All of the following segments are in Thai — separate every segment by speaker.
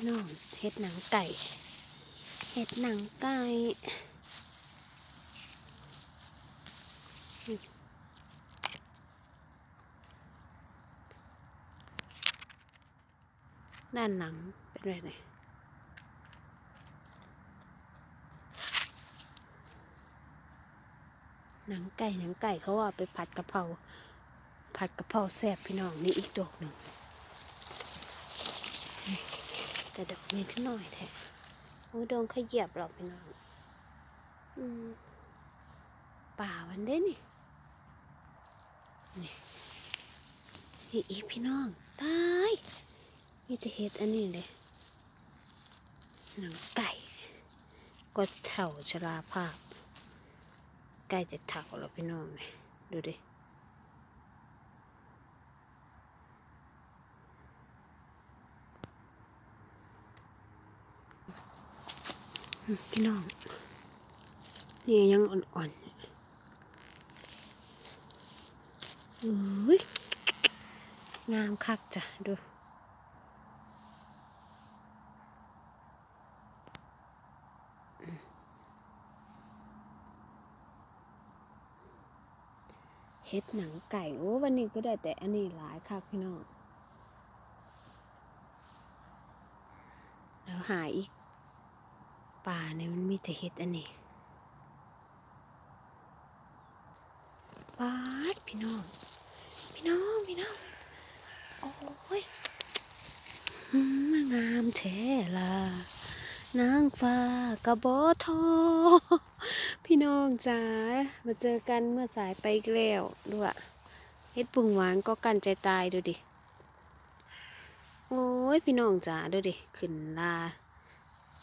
Speaker 1: พี่น้องเห็ดหนังไก่ เห็ดหนังไก่นี่ด้านหลังเป็นไรเนี่ยหนังไก่หนังไก่เขาว่าไปผัดกะเพราผัดกะเพราแซ่บพี่น้องนี่อีกดอกหนึ่ง แต่ดอกนี้ขึ้นหน่อยแท้โอ้โดนขยียบหรอกพี่น้องอืมป่าวันเด้นี่นี่นี่อีพี่น้อง ตายมีแต่เห็ดอันนี้เลยหนังไก่ ก็เถ่าชราภาพ ใกล้จะเถ่าแล้วพี่น้องดูดิ พี่น้อง นี่ยังอ่อนๆอุ้ยงามคักจ้ะ ดูเฮ็ดหนังไก่โอ้วันนี้ก็ได้แต่อันนี้หลายคักพี่น้องแล้วหาอีก ป่าเนี่ยมันมีแต่เห็ดอันนี้ปาดพี่น้อง พี่น้อง พี่น้อง โอ้ยอืมมางามแท้ละนางฟ้ากระบอทอ พี่น้องจ๋า มาเจอกันเมื่อสายไปอีกแล้วด้วยเฮ็ดปุงหวานก็กันใจตายดูดิ โอ้ย พี่น้องจ๋าดูดิ ขึ้นลา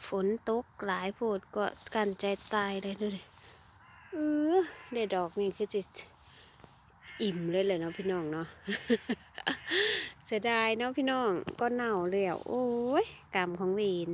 Speaker 1: ฝนตกหลายโพดก็กันใจตายเลยดูดิเออได้ดอกนี่คือจะอิ่มเลยเลยเนาะพี่น้องเนาะเสียดายเนาะพี่น้องก็เน่าเลยอะโอ้ยกรรมของเวน